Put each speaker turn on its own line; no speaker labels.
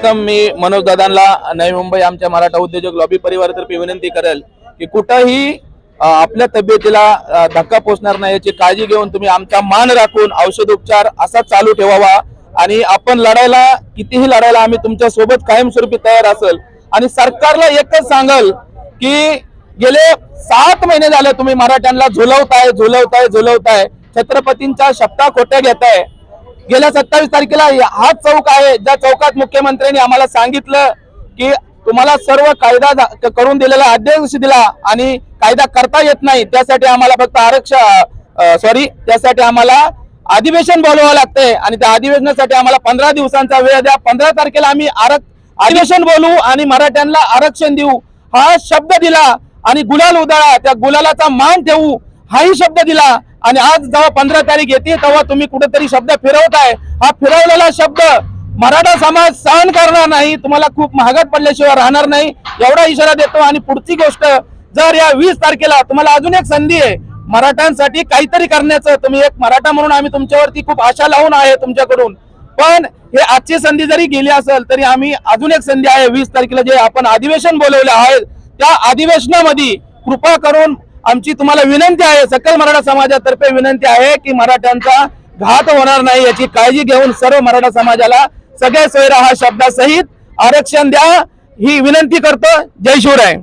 सर्वप्रथम मी मनोज दादांना नवी मुंबई आमच्या मराठा उद्योजक लॉबी परिवारातर्फे विनंती करेल की कुठंही आपल्या तब्येतीला धक्का पोचणार नाही याची काळजी घेऊन तुम्ही आमचा मान राखून औषधोपचार असा चालू ठेवावा. आणि आपण लढायला कितीही लढायला आम्ही तुमच्यासोबत कायमस्वरूपी तयार असेल. आणि सरकारला एकच सांगल की गेले सात महिने झाले तुम्ही मराठ्यांना झुलवताय झुलवताय झुलवताय. छत्रपतींच्या शब्दा खोट्या घेताय. गेल्या सत्तावीस तारखेला हाच चौक आहे. ज्या चौकात मुख्यमंत्र्यांनी आम्हाला सांगितलं की तुम्हाला सर्व कायदा करून दिलेला अध्यादेश दिला आणि कायदा करता येत नाही त्यासाठी आम्हाला फक्त आरक्षण सॉरी त्यासाठी आम्हाला अधिवेशन बोलवावं लागतंय आणि त्या अधिवेशनासाठी आम्हाला पंधरा दिवसांचा वेळ द्या. पंधरा तारखेला आम्ही अधिवेशन बोलू आणि मराठ्यांना आरक्षण देऊ. हा शब्द दिला आणि गुलाल उधळा. त्या गुलालाचा मान ठेवू. हाही शब्द दिला. आणि आज जेव्हा पंधरा तारीख येते तेव्हा तुम्ही कुठेतरी शब्द फिरवताय. हा फिरवलेला शब्द मराठा समाज सहन करणार नाही तुम्हाला खूप महागात पडल्याशिवाय राहणार नाही एवढा इशारा देतो. आणि पुढची गोष्ट जर या वीस तारखेला तुम्हाला अजून एक संधी आहे मराठ्यांसाठी काहीतरी करण्याचं तुम्ही एक मराठा म्हणून आम्ही तुमच्यावरती खूप आशा लावून आहे तुमच्याकडून. पण हे आजची संधी जरी गेली असेल तरी आम्ही अजून एक संधी आहे. वीस तारखेला जे आपण अधिवेशन बोलवले आहे त्या अधिवेशनामध्ये कृपा करून आमची तुम्हाला विनंती आहे सकल मराठा समाजातर्फे विनंती आहे की मराठ्यांचा घात होणार नाही याची काळजी घेऊन सर्व मराठा समाजाला सगळे सोयरा हा शब्दासहित आरक्षण द्या ही विनंती करतो. जय शिवराय.